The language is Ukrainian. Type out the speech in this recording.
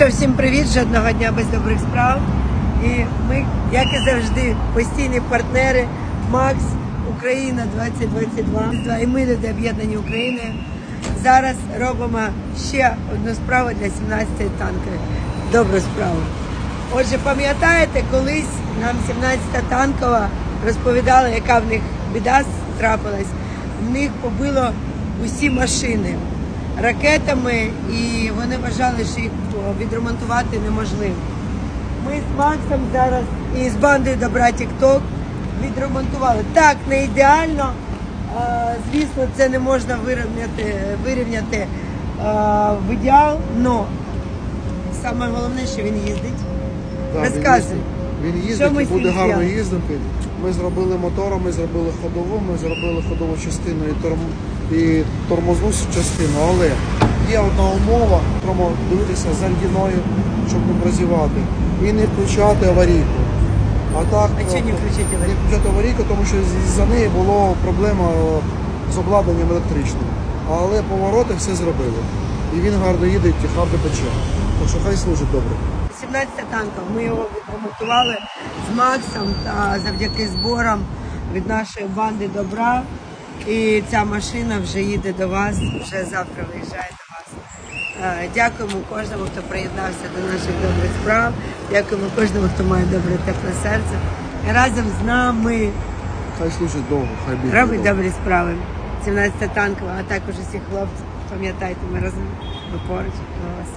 Ну всім привіт, жодного дня без добрих справ. І ми, як і завжди, постійні партнери Макс, Україна 2022. І ми люди об'єднані Україною. Зараз робимо ще одну справу для 17-ї танкової. Добру справу. Отже, пам'ятаєте, колись нам 17-та танкова розповідала, яка в них біда трапилась. В них побило усі машини ракетами, і вони вважали, що їх відремонтувати неможливо. Ми з Максом зараз і з бандою Добра Тікток відремонтували. Так, не ідеально. Звісно, це не можна вирівняти, вирівняти в ідеал, але саме головне, що він їздить. Розказуй. Він їздить, і буде гарно їздити. Ми зробили мотора, ми зробили ходову, ми зробили ходову частину і, торм... і тормозну частину, але є одна умова, треба дивитися за альгіною, щоб не прозівати. І не включати аварійку. А так А чого не включити аварійку? Не включати аварійку, тому що за неї була проблема е, з обладнанням електричним. Але повороти все зробили. І він гарно їде, і гарно пече. Так що хай служить добре. 17 танків. Ми його відремонтували з Максом та завдяки зборам від нашої банди добра. І ця машина вже їде до вас, вже завтра виїжджає до вас. Е, Дякуємо кожному, хто приєднався до наших добрих справ. Дякуємо кожному, хто має добре тепле серце. І разом з нами Хай служить довго, хай бігає. робить довго. добрі справи. 17 танкова, а також усі хлопці. Пам'ятайте, ми разом ми поруч. Ми вас.